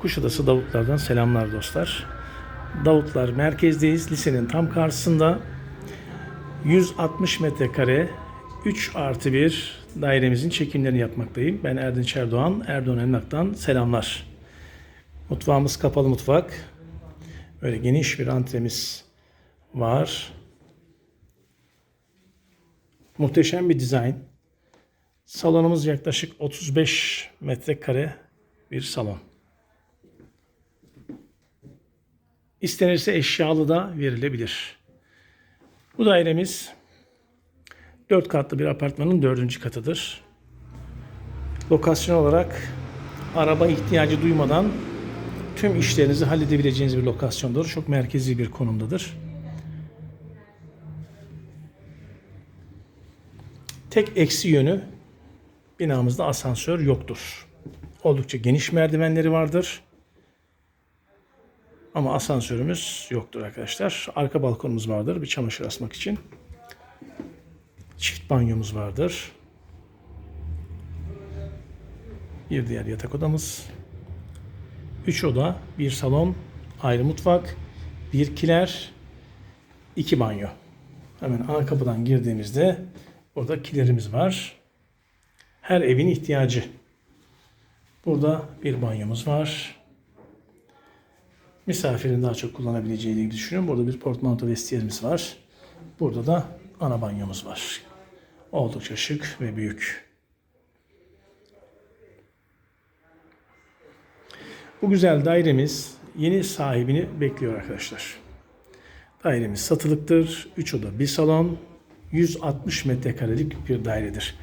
Kuşadası Davutlar'dan selamlar dostlar. Davutlar merkezdeyiz. Lisenin tam karşısında 160 metrekare 3 artı 1 dairemizin çekimlerini yapmaktayım. Ben Erdinç Erdoğan, Erdoğan Emlak'tan selamlar. Mutfağımız kapalı mutfak. Böyle geniş bir antremiz var. Muhteşem bir dizayn. Salonumuz yaklaşık 35 metrekare bir salon. İstenirse eşyalı da verilebilir. Bu dairemiz 4 katlı bir apartmanın 4. katıdır. Lokasyon olarak araba ihtiyacı duymadan tüm işlerinizi halledebileceğiniz bir lokasyondur. Çok merkezi bir konumdadır. Tek eksi yönü binamızda asansör yoktur. Oldukça geniş merdivenleri vardır. Ama asansörümüz yoktur arkadaşlar. Arka balkonumuz vardır bir çamaşır asmak için. Çift banyomuz vardır. Bir diğer yatak odamız. Üç oda, bir salon, ayrı mutfak, bir kiler, iki banyo. Hemen ana kapıdan girdiğimizde burada kilerimiz var. Her evin ihtiyacı. Burada bir banyomuz var. Misafirin daha çok kullanabileceğini gibi düşünüyorum. Burada bir portmanto vestiyerimiz var. Burada da ana banyomuz var. Oldukça şık ve büyük. Bu güzel dairemiz yeni sahibini bekliyor arkadaşlar. Dairemiz satılıktır. 3 oda, bir salon, 160 metrekarelik bir dairedir.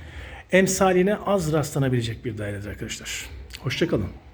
Emsaline az rastlanabilecek bir dairedir arkadaşlar. Hoşçakalın.